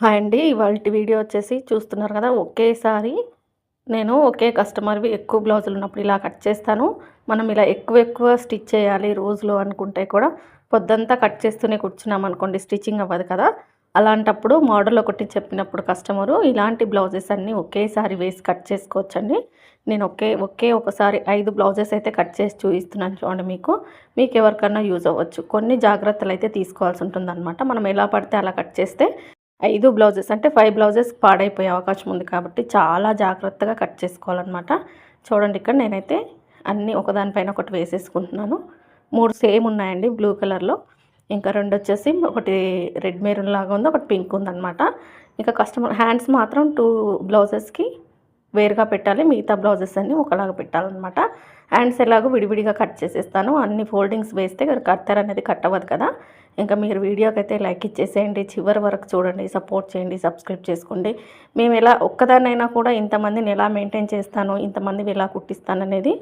Hi అండి. ఇవాళ video వచ్చేసి చూస్తున్నారు కదా ఒకేసారి నేను ఒకే కస్టమర్వి ఎక్కువ బ్లౌజులు ఉన్నప్పుడు ఇలా కట్ చేస్తాను. మనం ఇలా ఎక్కువ ఎక్కువ స్టిచ్ చేయాలి రోజులో అనుకుంటే కూడా పొద్దంతా కట్ చేస్తూనే కూర్చున్నాం అనుకోండి స్టిచ్చింగ్ అవ్వదు కదా. అలాంటప్పుడు మోడల్ ఒకటి చెప్పినప్పుడు కస్టమరు ఇలాంటి బ్లౌజెస్ అన్నీ ఒకేసారి వేసి కట్ చేసుకోవచ్చండి. నేను ఒకే ఒకే ఒకసారి ఐదు బ్లౌజెస్ అయితే కట్ చేసి చూపిస్తున్నాను చూడండి మీకు. మీకు ఎవరికన్నా యూజ్ అవ్వచ్చు. కొన్ని జాగ్రత్తలు అయితే తీసుకోవాల్సి ఉంటుంది మనం ఎలా పడితే అలా కట్ చేస్తే ఐదు బ్లౌజెస్ అంటే ఫైవ్ బ్లౌజెస్ పాడైపోయే అవకాశం ఉంది కాబట్టి చాలా జాగ్రత్తగా కట్ చేసుకోవాలన్నమాట. చూడండి ఇక్కడ నేనైతే అన్నీ ఒకదానిపైన ఒకటి వేసేసుకుంటున్నాను. మూడు సేమ్ ఉన్నాయండి బ్లూ కలర్లో. ఇంకా రెండు వచ్చేసి ఒకటి రెడ్ మెరూన్ లాగా ఉంది ఒకటి పింక్ ఉందన్నమాట. ఇంకా కస్టమర్ హ్యాండ్స్ మాత్రం టూ బ్లౌజెస్కి వేరుగా పెట్టాలి మిగతా బ్లౌజెస్ అన్నీ ఒకలాగా పెట్టాలన్నమాట. హ్యాండ్స్ ఎలాగో విడివిడిగా కట్ చేసేస్తాను. అన్ని ఫోల్డింగ్స్ వేస్తే కట్టర్ అనేది కట్ అవ్వదు కదా. ఇంకా మీరు వీడియోకి అయితే లైక్ ఇచ్చేసేయండి. చివరి వరకు చూడండి సపోర్ట్ చేయండి సబ్స్క్రైబ్ చేసుకోండి. మేము ఎలా ఒక్కదాన్నైనా కూడా ఇంతమందిని ఎలా మెయింటైన్ చేస్తాను ఇంతమందిని ఎలా కుట్టిస్తాను అనేది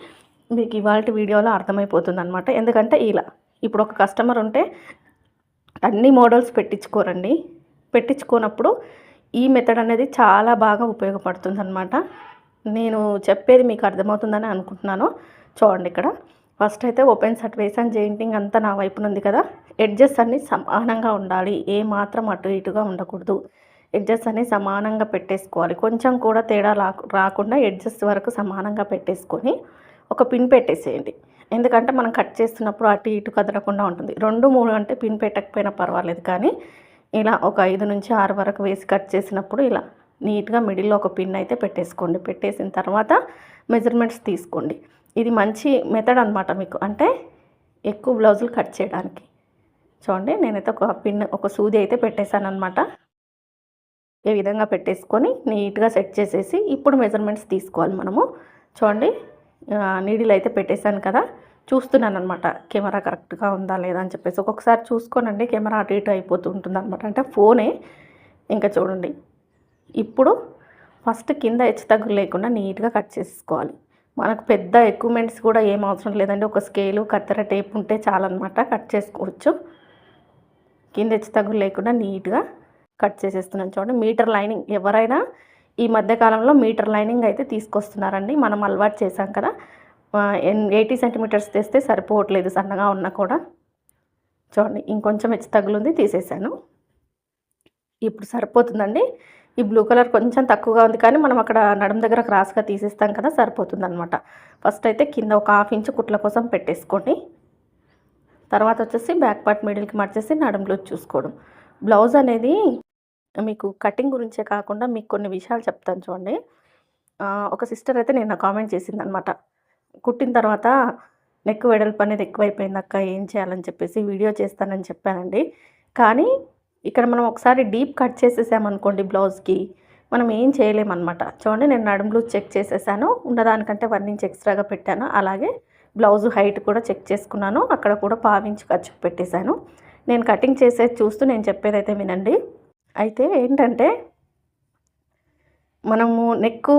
మీకు ఇవాళ వీడియోలో అర్థమైపోతుంది అనమాట ఎందుకంటే ఇలా ఇప్పుడు ఒక కస్టమర్ ఉంటే అన్ని మోడల్స్ పెట్టించుకోరండి. పెట్టించుకోనప్పుడు ఈ మెథడ్ అనేది చాలా బాగా ఉపయోగపడుతుంది అనమాట నేను చెప్పేది మీకు అర్థమవుతుందని అనుకుంటున్నాను. చూడండి ఇక్కడ. ఫస్ట్ అయితే ఓపెన్ సర్ట్ వేసాను జెయింటింగ్ అంతా నా వైపున ఉంది కదా. ఎడ్జెస్ అన్నీ సమానంగా ఉండాలి. ఏ మాత్రం అటు ఇటుగా ఉండకూడదు. ఎడ్జెస్ అన్నీ సమానంగా పెట్టేసుకోవాలి. కొంచెం కూడా తేడా రాకుండా ఎడ్జెస్ వరకు సమానంగా పెట్టేసుకొని ఒక పిన్ పెట్టేసేయండి. ఎందుకంటే మనం కట్ చేస్తున్నప్పుడు అటు ఇటు కదలకుండా ఉంటుంది. రెండు మూడు అంటే పిన్ పెట్టకపోయినా పర్వాలేదు కానీ ఇలా ఒక ఐదు నుంచి ఆరు వరకు వేసి కట్ చేసినప్పుడు ఇలా నీట్గా మిడిల్లో ఒక పిన్ అయితే పెట్టేసుకోండి. పెట్టేసిన తర్వాత మెజర్మెంట్స్ తీసుకోండి. ఇది మంచి మెథడ్ అనమాట మీకు. అంటే ఎక్కువ బ్లౌజులు కట్ చేయడానికి. చూడండి నేనైతే ఒక పిన్ ఒక సూది అయితే పెట్టేశాను అనమాట ఏ విధంగా పెట్టేసుకొని నీట్గా సెట్ చేసేసి ఇప్పుడు మెజర్మెంట్స్ తీసుకోవాలి మనము. చూడండి నీడిల్ అయితే పెట్టేశాను కదా. చూస్తున్నాను అనమాట కెమెరా కరెక్ట్గా ఉందా లేదా అని చెప్పేసి. ఒక్కొక్కసారి చూసుకోనండి కెమెరా అటు ఇటు అయిపోతూ ఉంటుంది అనమాట అంటే ఫోనే ఇంకా చూడండి. ఇప్పుడు ఫస్ట్ కింద హెచ్చు తగ్గులు లేకుండా నీట్గా కట్ చేసుకోవాలి. మనకు పెద్ద ఎక్విప్మెంట్స్ కూడా ఏం అవసరం లేదండి. ఒక స్కేలు కత్తెర టేప్ ఉంటే చాలన్నమాట. కట్ చేసుకోవచ్చు. కింద హెచ్చు తగ్గులు లేకుండా నీట్గా కట్ చేసేస్తున్నాను చూడండి. మీటర్ లైనింగ్ ఎవరైనా ఈ మధ్యకాలంలో మీటర్ లైనింగ్ అయితే తీసుకొస్తున్నారండి. మనం అలవాటు చేసాం కదా. ఎయిటీ సెంటీమీటర్స్ తెస్తే సరిపోవట్లేదు సన్నగా ఉన్నా కూడా. చూడండి ఇంకొంచెం హెచ్చు తగులుంది తీసేసాను. ఇప్పుడు సరిపోతుందండి. ఈ బ్లూ కలర్ కొంచెం తక్కువగా ఉంది కానీ మనం అక్కడ నడుము దగ్గర క్రాస్గా తీసేస్తాం కదా సరిపోతుంది అనమాట ఫస్ట్ అయితే కింద ఒక హాఫ్ ఇంచు కుట్ల కోసం పెట్టేసుకోండి. తర్వాత వచ్చేసి బ్యాక్ పార్ట్ మిడిల్కి మార్చేసి నడుములో చూసుకోవడం. బ్లౌజ్ అనేది మీకు కటింగ్ గురించే కాకుండా మీకు కొన్ని విషయాలు చెప్తాను చూడండి. ఒక సిస్టర్ అయితే నేను కామెంట్ చేసింది అనమాట కుట్టిన తర్వాత నెక్ వెడల్పు అనేది ఎక్కువైపోయింది అక్క ఏం చేయాలని చెప్పేసి వీడియో చేస్తానని చెప్పానండి. కానీ ఇక్కడ మనం ఒకసారి డీప్ కట్ చేసేసామనుకోండి బ్లౌజ్కి మనం ఏం చేయలేమన్నమాట. చూడండి నేను నడుములు చెక్ చేసేసాను. ఉన్నదానికంటే వన్ ఇంచ్ ఎక్స్ట్రాగా పెట్టాను. అలాగే బ్లౌజ్ హైట్ కూడా చెక్ చేసుకున్నాను. అక్కడ కూడా పావించి ఖర్చు పెట్టేశాను. నేను కటింగ్ చేసేది చూస్తూ నేను చెప్పేదైతే వినండి. అయితే ఏంటంటే మనము నెక్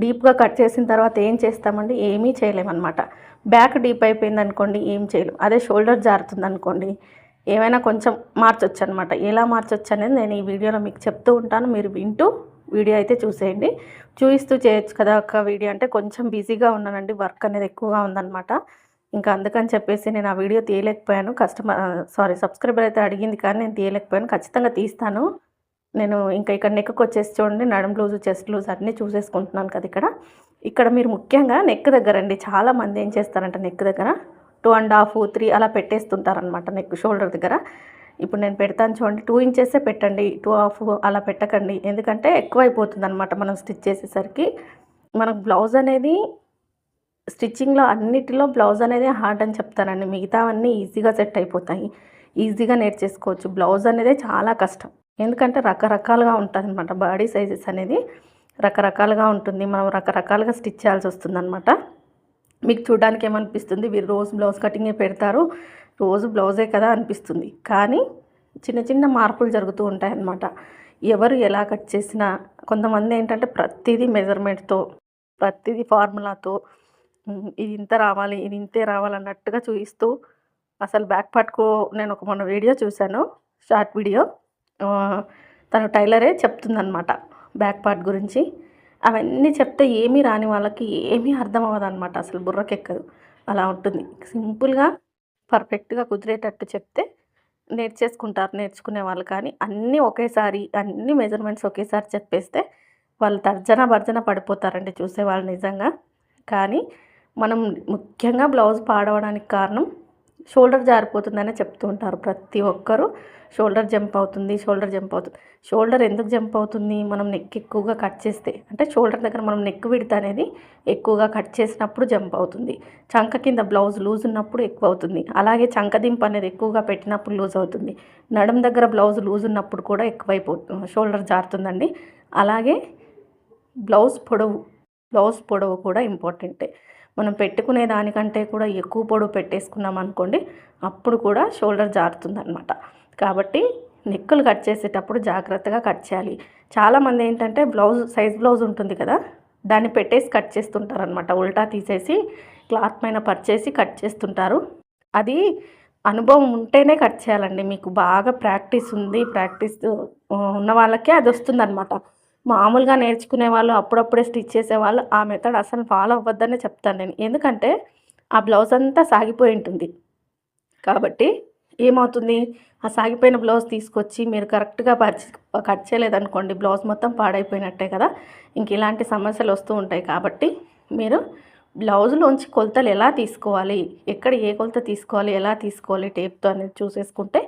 డీప్గా కట్ చేసిన తర్వాత ఏం చేస్తామండి? ఏమీ చేయలేమన్నమాట. బ్యాక్ డీప్ అయిపోయింది అనుకోండి ఏం చేయలేము అదే షోల్డర్ జారుతుంది అనుకోండి ఏమైనా కొంచెం మార్చొచ్చు అనమాట ఎలా మార్చొచ్చు అనేది నేను ఈ వీడియోలో మీకు చెప్తూ ఉంటాను. మీరు వింటూ వీడియో అయితే చూసేయండి. చూపిస్తూ చేయొచ్చు కదా ఒక వీడియో. అంటే కొంచెం బిజీగా ఉన్నానండి. వర్క్ అనేది ఎక్కువగా ఉందన్నమాట. ఇంకా అందుకని చెప్పేసి నేను ఆ వీడియో తీయలేకపోయాను. కస్టమర్ సారీ సబ్స్క్రైబర్ అయితే అడిగింది కానీ నేను తీయలేకపోయాను. ఖచ్చితంగా తీస్తాను. నేను ఇంకా ఇక్కడ నెక్కి వచ్చేసి చూడండి నడుం లూజు చెస్ట్ లూజ్ అన్నీ చూసేసుకుంటున్నాను కదా ఇక్కడ. ఇక్కడ మీరు ముఖ్యంగా నెక్ దగ్గర అండి చాలామంది ఏం చేస్తారంటే నెక్ దగ్గర టూ అండ్ హాఫ్ త్రీ అలా పెట్టేస్తుంటారనమాట నెక్ షోల్డర్ దగ్గర. ఇప్పుడు నేను పెడతాను చూడండి టూ ఇంచెసే పెట్టండి టూ హాఫ్ అలా పెట్టకండి. ఎందుకంటే ఎక్కువైపోతుంది అనమాట మనం స్టిచ్ చేసేసరికి. మనకు బ్లౌజ్ అనేది స్టిచ్చింగ్లో అన్నిటిలో బ్లౌజ్ అనేది హార్డ్ అని చెప్తానండి. మిగతావన్నీ ఈజీగా సెట్ అయిపోతాయి. ఈజీగా నేర్చేసుకోవచ్చు. బ్లౌజ్ అనేది చాలా కష్టం. ఎందుకంటే రకరకాలుగా ఉంటుంది అనమాట బాడీ సైజెస్ అనేది రకరకాలుగా ఉంటుంది. మనం రకరకాలుగా స్టిచ్ చేయాల్సి వస్తుంది అనమాట మీకు చూడడానికి ఏమనిపిస్తుంది? వీరు రోజు బ్లౌజ్ కటింగే పెడతారు. రోజు బ్లౌజే కదా అనిపిస్తుంది. కానీ చిన్న చిన్న మార్పులు జరుగుతూ ఉంటాయన్నమాట. ఎవరు ఎలా కట్ చేసినా కొంతమంది ఏంటంటే ప్రతిదీ మెజర్మెంట్తో ప్రతిదీ ఫార్ములాతో ఇది ఇంత రావాలి ఇది ఇంతే రావాలన్నట్టుగా చూపిస్తూ అసలు బ్యాక్ పార్ట్కు నేను ఒక మొన్న వీడియో చూశాను షార్ట్ వీడియో. తను టైలరే చెప్తుందనమాట బ్యాక్ పార్ట్ గురించి. అవన్నీ చెప్తే ఏమీ రాని వాళ్ళకి ఏమీ అర్థం అవ్వదు అనమాట అసలు బుర్రకెక్కదు. అలా ఉంటుంది. సింపుల్గా పర్ఫెక్ట్గా కుదిరేటట్టు చెప్తే నేర్చేసుకుంటారు నేర్చుకునే వాళ్ళు. కానీ అన్నీ ఒకేసారి అన్ని మెజర్మెంట్స్ ఒకేసారి చెప్పేస్తే వాళ్ళు తర్జన భర్జన పడిపోతారండి చూసేవాళ్ళు నిజంగా. కానీ మనం ముఖ్యంగా బ్లౌజ్ పాడవడానికి కారణం షోల్డర్ జారిపోతుందనే చెప్తూ ఉంటారు ప్రతి ఒక్కరూ. షోల్డర్ జంప్ అవుతుంది షోల్డర్ జంప్ అవుతుంది. షోల్డర్ ఎందుకు జంప్ అవుతుంది? మనం నెక్ ఎక్కువగా కట్ చేస్తే అంటే షోల్డర్ దగ్గర మనం నెక్ విడత అనేది ఎక్కువగా కట్ చేసినప్పుడు జంప్ అవుతుంది. చంక కింద బ్లౌజ్ లూజ్ ఉన్నప్పుడు ఎక్కువ అవుతుంది. అలాగే చంక దింపు అనేది ఎక్కువగా పెట్టినప్పుడు లూజ్ అవుతుంది. నడుం దగ్గర బ్లౌజ్ లూజ్ ఉన్నప్పుడు కూడా ఎక్కువైపోతుంది షోల్డర్ జారుతుందండి. అలాగే బ్లౌజ్ పొడవు బ్లౌజ్ పొడవు కూడా ఇంపార్టెంటే. మనం పెట్టుకునే దానికంటే కూడా ఎక్కువ పొడవు పెట్టేసుకున్నాం అనుకోండి అప్పుడు కూడా షోల్డర్ జారుతుందనమాట కాబట్టి నెక్కులు కట్ చేసేటప్పుడు జాగ్రత్తగా కట్ చేయాలి. చాలామంది ఏంటంటే బ్లౌజ్ సైజ్ బ్లౌజ్ ఉంటుంది కదా దాన్ని పెట్టేసి కట్ చేస్తుంటారు అనమాట ఉల్టా తీసేసి క్లాత్ పైన పరిచేసి కట్ చేస్తుంటారు. అది అనుభవం ఉంటేనే కట్ చేయాలండి. మీకు బాగా ప్రాక్టీస్ ఉంది ప్రాక్టీస్ ఉన్న వాళ్ళకే అది వస్తుందన్నమాట. మామూలుగా నేర్చుకునే వాళ్ళు అప్పుడప్పుడే స్టిచ్ చేసేవాళ్ళు ఆ మెథడ్ అసలు ఫాలో అవ్వద్దనే చెప్తాను నేను. ఎందుకంటే ఆ బ్లౌజ్ అంతా సాగిపోయి ఉంటుంది. కాబట్టి ఏమవుతుంది? ఆ సాగిపోయిన బ్లౌజ్ తీసుకొచ్చి మీరు కరెక్ట్గా పరిచి కట్ చేయలేదనుకోండి బ్లౌజ్ మొత్తం పాడైపోయినట్టే కదా? ఇంక ఇలాంటి సమస్యలు వస్తూ ఉంటాయి కాబట్టి మీరు బ్లౌజ్లోంచి కొలతలు ఎలా తీసుకోవాలి? ఎక్కడ ఏ కొలత తీసుకోవాలి? ఎలా తీసుకోవాలి? టేప్తో అనేది చూసేసుకుంటే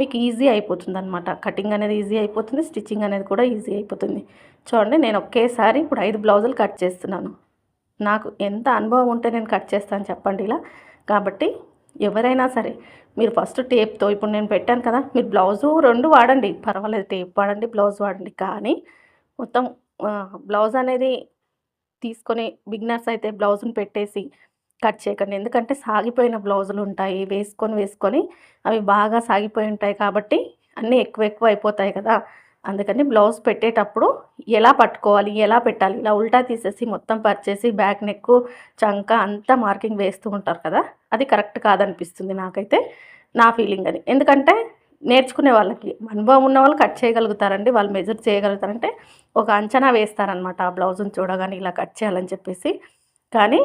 మీకు ఈజీ అయిపోతుంది అనమాట కటింగ్ అనేది ఈజీ అయిపోతుంది స్టిచ్చింగ్ అనేది కూడా ఈజీ అయిపోతుంది. చూడండి నేను ఒకేసారి ఇప్పుడు ఐదు బ్లౌజులు కట్ చేస్తున్నాను. నాకు ఎంత అనుభవం ఉంటే నేను కట్ చేస్తాను చెప్పండి ఇలా. కాబట్టి ఎవరైనా సరే మీరు ఫస్ట్ టేప్తో ఇప్పుడు నేను పెట్టాను కదా మీరు బ్లౌజు రెండు వాడండి. పర్వాలేదు టేప్ వాడండి బ్లౌజ్ వాడండి. కానీ మొత్తం బ్లౌజ్ అనేది తీసుకొని బిగినర్స్ అయితే బ్లౌజ్ని పెట్టేసి కట్ చేయకండి. ఎందుకంటే సాగిపోయిన బ్లౌజులు ఉంటాయి. వేసుకొని వేసుకొని అవి బాగా సాగిపోయి ఉంటాయి కాబట్టి అన్నీ ఎక్కువ ఎక్కువ అయిపోతాయి కదా. అందుకని బ్లౌజ్ పెట్టేటప్పుడు ఎలా పట్టుకోవాలి? ఎలా పెట్టాలి? ఇలా ఉల్టా తీసేసి మొత్తం పరిచేసి బ్యాక్ నెక్ చంక అంతా మార్కింగ్ వేస్తూ ఉంటారు కదా. అది కరెక్ట్ కాదనిపిస్తుంది నాకైతే. నా ఫీలింగ్ అది. ఎందుకంటే నేర్చుకునే వాళ్ళకి అనుభవం ఉన్న వాళ్ళు కట్ చేయగలుగుతారండి. వాళ్ళు మెజర్ చేయగలుగుతారంటే ఒక అంచనా వేస్తారనమాట ఆ బ్లౌజ్ని చూడగానే ఇలా కట్ చేయాలని చెప్పేసి. కానీ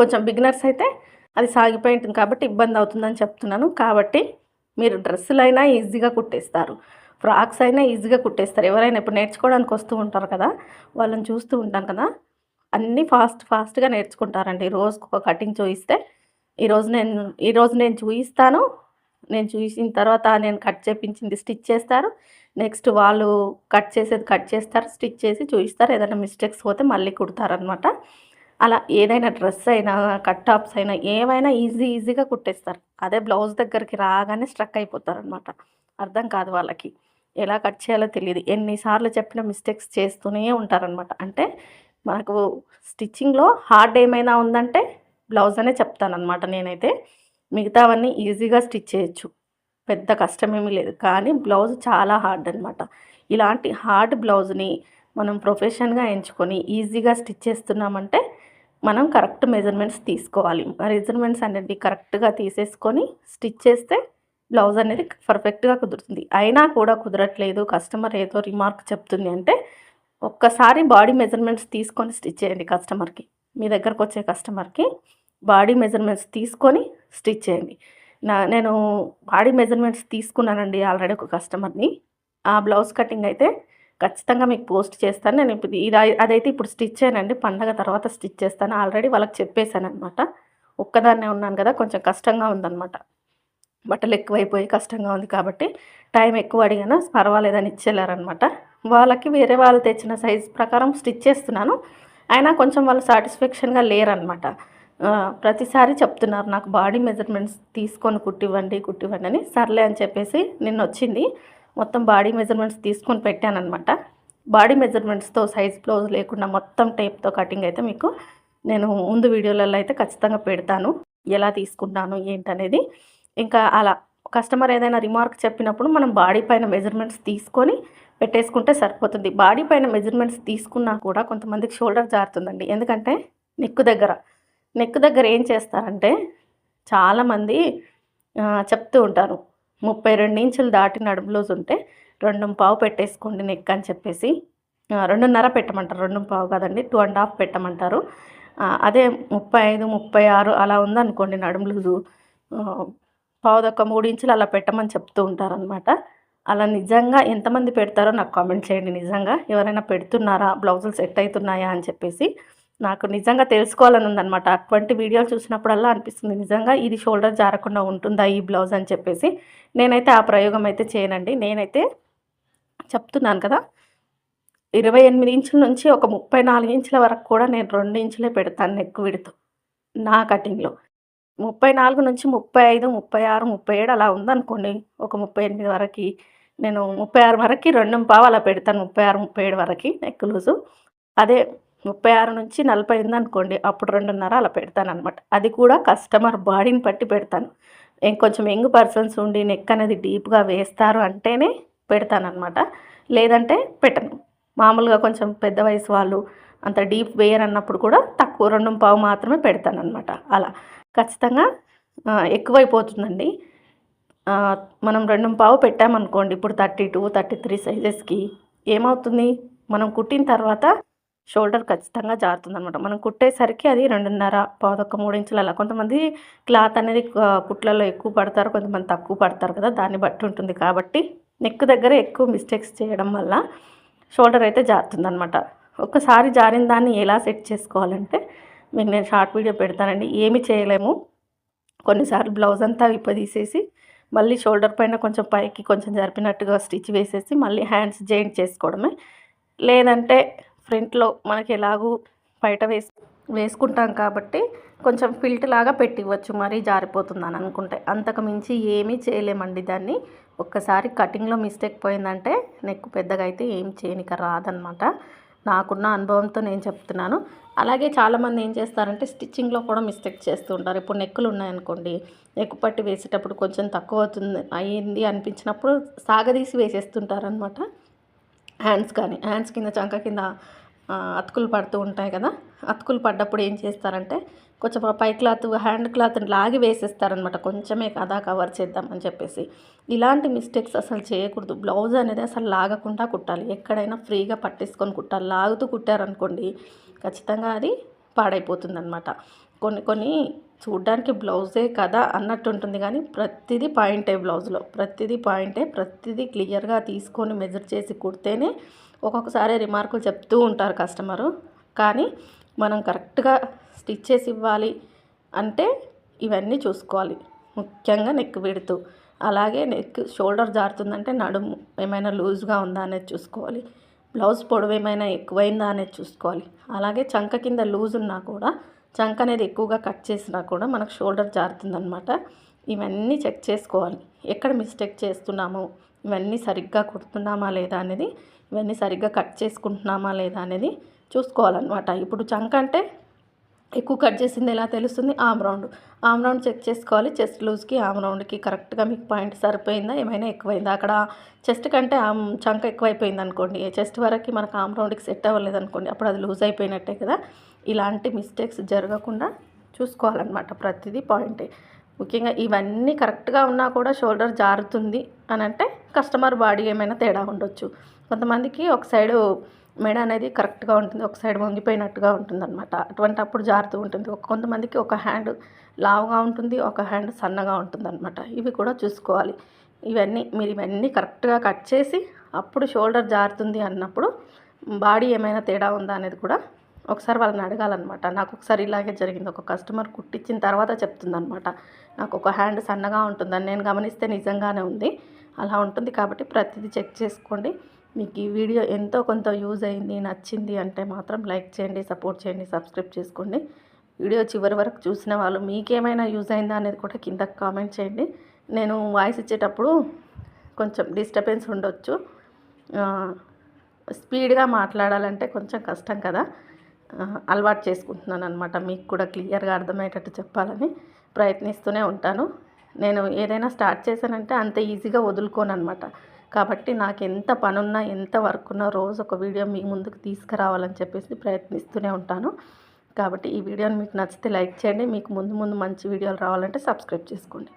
కొంచెం బిగినర్స్ అయితే అది సాగిపోయి ఉంటుంది కాబట్టి ఇబ్బంది అవుతుందని చెప్తున్నాను. కాబట్టి మీరు డ్రెస్సులైనా ఈజీగా కుట్టేస్తారు. ఫ్రాక్స్ అయినా ఈజీగా కుట్టేస్తారు. ఎవరైనా ఇప్పుడు నేర్చుకోవడానికి వస్తూ ఉంటారు కదా వాళ్ళని చూస్తూ ఉంటాను కదా అన్నీ ఫాస్ట్ ఫాస్ట్గా నేర్చుకుంటారండి. రోజుకు ఒక కటింగ్ చూయిస్తే ఈరోజు నేను ఈరోజు నేను చూయిస్తాను నేను చూసిన తర్వాత నేను కట్ చేపించింది స్టిచ్ చేస్తారు. నెక్స్ట్ వాళ్ళు కట్ చేసేది కట్ చేస్తారు స్టిచ్ చేసి చూపిస్తారు ఏదైనా మిస్టేక్స్ పోతే మళ్ళీ కుడతారనమాట అలా ఏదైనా డ్రెస్ అయినా కట్ టాప్స్ అయినా ఏమైనా ఈజీ ఈజీగా కుట్టేస్తారు. అదే బ్లౌజ్ దగ్గరికి రాగానే స్ట్రక్ అయిపోతారు అనమాట అర్థం కాదు వాళ్ళకి. ఎలా కట్ చేయాలో తెలియదు ఎన్నిసార్లు చెప్పిన మిస్టేక్స్ చేస్తూనే ఉంటారనమాట అంటే మనకు స్టిచ్చింగ్లో హార్డ్ ఏమైనా ఉందంటే బ్లౌజ్ అనే చెప్తానమాట నేనైతే. మిగతావన్నీ ఈజీగా స్టిచ్ చేయొచ్చు. పెద్ద కష్టమేమీ లేదు. కానీ బ్లౌజ్ చాలా హార్డ్ అనమాట ఇలాంటి హార్డ్ బ్లౌజ్ని మనం ప్రొఫెషన్గా ఎంచుకొని ఈజీగా స్టిచ్ చేస్తున్నామంటే మనం కరెక్ట్ మెజర్మెంట్స్ తీసుకోవాలి. మెజర్మెంట్స్ అనేది కరెక్ట్గా తీసేసుకొని స్టిచ్ చేస్తే బ్లౌజ్ అనేది పర్ఫెక్ట్గా కుదురుతుంది. అయినా కూడా కుదరట్లేదు. కస్టమర్ ఏదో రిమార్క్ చెప్తుంది అంటే ఒక్కసారి బాడీ మెజర్మెంట్స్ తీసుకొని స్టిచ్ చేయండి కస్టమర్కి. మీ దగ్గరకు వచ్చే కస్టమర్కి బాడీ మెజర్మెంట్స్ తీసుకొని స్టిచ్ చేయండి. నా నేను బాడీ మెజర్మెంట్స్ తీసుకున్నానండి ఆల్రెడీ ఒక కస్టమర్ని. ఆ బ్లౌజ్ కటింగ్ అయితే ఖచ్చితంగా మీకు పోస్ట్ చేస్తాను. నేను ఇప్పుడు ఇది అదైతే ఇప్పుడు స్టిచ్ చేయనండి. పండగ తర్వాత స్టిచ్ చేస్తాను. ఆల్రెడీ వాళ్ళకి చెప్పేశాను అనమాట ఒక్కదాన్నే ఉన్నాను కదా కొంచెం కష్టంగా ఉందన్నమాట. బట్టలు ఎక్కువైపోయి కష్టంగా ఉంది కాబట్టి టైం ఎక్కువ అడిగినా పర్వాలేదని ఇచ్చేలారనమాట వాళ్ళకి వేరే వాళ్ళు తెచ్చిన సైజ్ ప్రకారం స్టిచ్ చేస్తున్నాను. అయినా కొంచెం వాళ్ళు సాటిస్ఫాక్షన్గా లేరనమాట ప్రతిసారి చెప్తున్నారు నాకు బాడీ మెజర్మెంట్స్ తీసుకొని కుట్టివ్వండి కుట్టివ్వండి అని. సర్లే అని చెప్పేసి నిన్న వచ్చింది మొత్తం బాడీ మెజర్మెంట్స్ తీసుకొని పెట్టానమాట బాడీ మెజర్మెంట్స్తో సైజ్ బ్లౌజ్ లేకుండా మొత్తం టేప్తో కటింగ్ అయితే మీకు నేను ముందు వీడియోలలో అయితే ఖచ్చితంగా పెడతాను. ఎలా తీసుకుంటాను ఏంటనేది. ఇంకా అలా కస్టమర్ ఏదైనా రిమార్క్ చెప్పినప్పుడు మనం బాడీ పైన మెజర్మెంట్స్ తీసుకొని పెట్టేసుకుంటే సరిపోతుంది. బాడీ పైన మెజర్మెంట్స్ తీసుకున్నా కూడా కొంతమందికి షోల్డర్ జారుతుందండి. ఎందుకంటే నెక్ దగ్గర. నెక్ దగ్గర ఏం చేస్తారంటే చాలామంది చెప్తూ ఉంటారు. ముప్పై రెండు ఇంచులు దాటి నడుము ఉంటే రెండు పావు పెట్టేసుకోండి నెక్ అని చెప్పేసి. రెండున్నర పెట్టమంటారు. రెండు పావు కాదండి టూ అండ్ హాఫ్ పెట్టమంటారు. అదే ముప్పై ఐదు ముప్పై ఆరు అలా ఉందనుకోండి నడుము లూజు. పావుదొక్క మూడు ఇంచులు అలా పెట్టమని చెప్తూ ఉంటారనమాట అలా నిజంగా ఎంతమంది పెడతారో నాకు కామెంట్ చేయండి. నిజంగా ఎవరైనా పెడుతున్నారా? బ్లౌజులు సెట్ అవుతున్నాయా అని చెప్పేసి. నాకు నిజంగా తెలుసుకోవాలని ఉందనమాట అటువంటి వీడియోలు చూసినప్పుడల్లా అనిపిస్తుంది. నిజంగా ఇది షోల్డర్ జారకుండా ఉంటుందా ఈ బ్లౌజ్ అని చెప్పేసి నేనైతే ఆ ప్రయోగం అయితే చేయనండి. నేనైతే చెప్తున్నాను కదా ఇరవై ఎనిమిది ఇంచుల నుంచి ఒక ముప్పై నాలుగు ఇంచుల వరకు కూడా నేను రెండు ఇంచులే పెడతాను నెక్ విడుతూ నా కటింగ్లో ముప్పై నాలుగు నుంచి ముప్పై ఐదు ముప్పై ఆరు ముప్పై ఏడు అలా ఉందనుకోండి ఒక ముప్పై ఎనిమిది వరకు నేను ముప్పై ఆరు వరకు రెండు పావు అలా పెడతాను ముప్పై ఆరు ముప్పై ఏడు వరకు నెక్ లూజు అదే ముప్పై ఆరు నుంచి నలభై ఉందనుకోండి అప్పుడు రెండున్నర అలా పెడతాను అనమాట అది కూడా కస్టమర్ బాడీని బట్టి పెడతాను. ఇంకొంచెం యంగ్ పర్సన్స్ ఉండి నెక్ అనేది డీప్గా వేస్తారు అంటేనే పెడతానమాట లేదంటే పెట్టను. మామూలుగా కొంచెం పెద్ద వయసు వాళ్ళు అంత డీప్ వేయర్ అన్నప్పుడు కూడా తక్కువ రెండు పావు మాత్రమే పెడతానమాట అలా. ఖచ్చితంగా ఎక్కువైపోతుందండి. మనం రెండు పావు పెట్టామనుకోండి ఇప్పుడు థర్టీ టూ థర్టీ త్రీ సైజెస్కి ఏమవుతుంది? మనం కుట్టిన తర్వాత షోల్డర్ ఖచ్చితంగా జారుతుంది అనమాట మనం కుట్టేసరికి అది రెండున్నర పాదొక్క మూడు ఇంచులు అలా కొంతమంది క్లాత్ అనేది కుట్లలో ఎక్కువ పడతారు కొంతమంది తక్కువ పడతారు కదా దాన్ని బట్టి ఉంటుంది. కాబట్టి నెక్ దగ్గర ఎక్కువ మిస్టేక్స్ చేయడం వల్ల షోల్డర్ అయితే జారుతుంది అనమాట ఒక్కసారి జారిన దాన్ని ఎలా సెట్ చేసుకోవాలంటే మీకు నేను షార్ట్ వీడియో పెడతానండి. ఏమి చేయలేము. కొన్నిసార్లు బ్లౌజ్ అంతా విప్పదీసేసి మళ్ళీ షోల్డర్ పైన కొంచెం పైకి కొంచెం జరిపినట్టుగా స్టిచ్ వేసేసి మళ్ళీ హ్యాండ్స్ జాయింట్ చేసుకోవడమే. లేదంటే ఫ్రంట్లో మనకి ఎలాగూ బయట వేసి వేసుకుంటాం కాబట్టి కొంచెం ఫిల్ట్ లాగా పెట్టివ్వచ్చు. మరీ జారిపోతుందని అనుకుంటే. అంతకు మించి ఏమీ చేయలేమండి దాన్ని. ఒక్కసారి కటింగ్లో మిస్టేక్ పోయిందంటే నెక్ పెద్దగా అయితే ఏం చేయనిక రాదనమాట నాకున్న అనుభవంతో నేను చెప్తున్నాను. అలాగే చాలామంది ఏం చేస్తారంటే స్టిచ్చింగ్లో కూడా మిస్టేక్ చేస్తూ ఉంటారు. ఇప్పుడు నెక్కులు ఉన్నాయనుకోండి నెక్కు పట్టి వేసేటప్పుడు కొంచెం తక్కువ అవుతుంది అయ్యింది అనిపించినప్పుడు సాగదీసి వేసేస్తుంటారనమాట హ్యాండ్స్ కానీ హ్యాండ్స్ కింద చంక కింద అతుకులు పడుతూ ఉంటాయి కదా. అతుకులు పడ్డప్పుడు ఏం చేస్తారంటే కొంచెం పై క్లాత్ హ్యాండ్ క్లాత్ లాగి వేసేస్తారనమాట కొంచెమే కదా కవర్ చేద్దామని చెప్పేసి. ఇలాంటి మిస్టేక్స్ అసలు చేయకూడదు. బ్లౌజ్ అనేది అసలు లాగకుండా కుట్టాలి. ఎక్కడైనా ఫ్రీగా పట్టేసుకొని కుట్టాలి. లాగుతూ కుట్టారనుకోండి ఖచ్చితంగా అది పాడైపోతుందనమాట కొన్ని కొన్ని చూడ్డానికి బ్లౌజే కదా అన్నట్టు ఉంటుంది కానీ ప్రతిదీ పాయింటే బ్లౌజ్లో. ప్రతిదీ పాయింటే ప్రతిదీ క్లియర్గా తీసుకొని మెజర్ చేసి కుడితేనే ఒక్కొక్కసారి రిమార్కులు చెప్తూ ఉంటారు కస్టమరు. కానీ మనం కరెక్ట్గా స్టిచ్ చేసి ఇవ్వాలి అంటే ఇవన్నీ చూసుకోవాలి. ముఖ్యంగా నెక్ విడుతూ. అలాగే నెక్ షోల్డర్ జారుతుందంటే నడుము ఏమైనా లూజ్గా ఉందా అనేది చూసుకోవాలి. బ్లౌజ్ పొడవు ఏమైనా ఎక్కువైందా అనేది చూసుకోవాలి. అలాగే చంక కింద లూజ్ ఉన్నా కూడా చంక అనేది ఎక్కువగా కట్ చేసినా కూడా మనకు షోల్డర్ జారుతుందనమాట ఇవన్నీ చెక్ చేసుకోవాలి. ఎక్కడ మిస్టేక్ చేస్తున్నాము ఇవన్నీ సరిగ్గా కుడుతున్నామా లేదా అనేది ఇవన్నీ సరిగ్గా కట్ చేసుకుంటున్నామా లేదా అనేది చూసుకోవాలన్నమాట. ఇప్పుడు చంక అంటే ఎక్కువ కట్ చేసింది ఎలా తెలుస్తుంది? Arm round. Arm round check చేసుకోవాలి. చెస్ట్ లూజ్కి ఆమ్ రౌండ్కి కరెక్ట్గా మీకు పాయింట్ సరిపోయిందా? ఏమైనా ఎక్కువైందా? అక్కడ చెస్ట్ కంటే ఆమ్ చంక ఎక్కువైపోయింది అనుకోండి. చెస్ట్ వరకు మనకు ఆమ్ రౌండ్కి సెట్ అవ్వలేదు అనుకోండి. అప్పుడు అది లూజ్ అయిపోయినట్టే కదా. ఇలాంటి మిస్టేక్స్ జరగకుండా చూసుకోవాలన్నమాట ప్రతిదీ పాయింటే. ముఖ్యంగా ఇవన్నీ కరెక్ట్గా ఉన్నా కూడా షోల్డర్ జారుతుంది అని అంటే కస్టమర్ బాడీ ఏమైనా తేడా ఉండొచ్చు. కొంతమందికి ఒక సైడు మెడ అనేది కరెక్ట్గా ఉంటుంది ఒక సైడ్ వంగిపోయినట్టుగా ఉంటుంది అనమాట అటువంటి అప్పుడు జారుతూ ఉంటుంది. కొంతమందికి ఒక హ్యాండ్ లావుగా ఉంటుంది ఒక హ్యాండ్ సన్నగా ఉంటుంది అనమాట ఇవి కూడా చూసుకోవాలి. ఇవన్నీ మీరు ఇవన్నీ కరెక్ట్గా కట్ చేసి అప్పుడు షోల్డర్ జారుతుంది అన్నప్పుడు బాడీ ఏమైనా తేడా ఉందా అనేది కూడా ఒకసారి వాళ్ళని అడగాలన్నమాట. నాకు ఒకసారి ఇలాగే జరిగింది. ఒక కస్టమర్ కుట్టించిన తర్వాత చెప్తుందనమాట నాకు ఒక హ్యాండ్ సన్నగా ఉంటుందని నేను గమనిస్తే నిజంగానే ఉంది. అలా ఉంటుంది కాబట్టి ప్రతిదీ చెక్ చేసుకోండి. మీకు ఈ వీడియో ఎంతో కొంత యూజ్ అయింది నచ్చింది అంటే మాత్రం లైక్ చేయండి సపోర్ట్ చేయండి సబ్స్క్రైబ్ చేసుకోండి. వీడియో చివరి వరకు చూసిన వాళ్ళు మీకేమైనా యూజ్ అయిందా అనేది కూడా కింద కామెంట్ చేయండి. నేను వాయిస్ ఇచ్చేటప్పుడు కొంచెం డిస్టర్బెన్స్ ఉండొచ్చు. స్పీడ్గా మాట్లాడాలంటే కొంచెం కష్టం కదా. అలవాటు చేసుకుంటున్నాను అనమాట మీకు కూడా క్లియర్గా అర్థమయ్యేటట్టు చెప్పాలని ప్రయత్నిస్తూనే ఉంటాను. నేను ఏదైనా స్టార్ట్ చేశానంటే అంత ఈజీగా వదులుకోను అనమాట కాబట్టి నాకు ఎంత పనున్నా ఎంత వర్క్ ఉన్నా రోజు ఒక వీడియో మీ ముందుకు తీసుకురావాలని చెప్పేసి ప్రయత్నిస్తూనే ఉంటాను. కాబట్టి ఈ వీడియోని మీకు నచ్చితే లైక్ చేయండి. మీకు ముందు ముందు మంచి వీడియోలు రావాలంటే సబ్స్క్రైబ్ చేసుకోండి.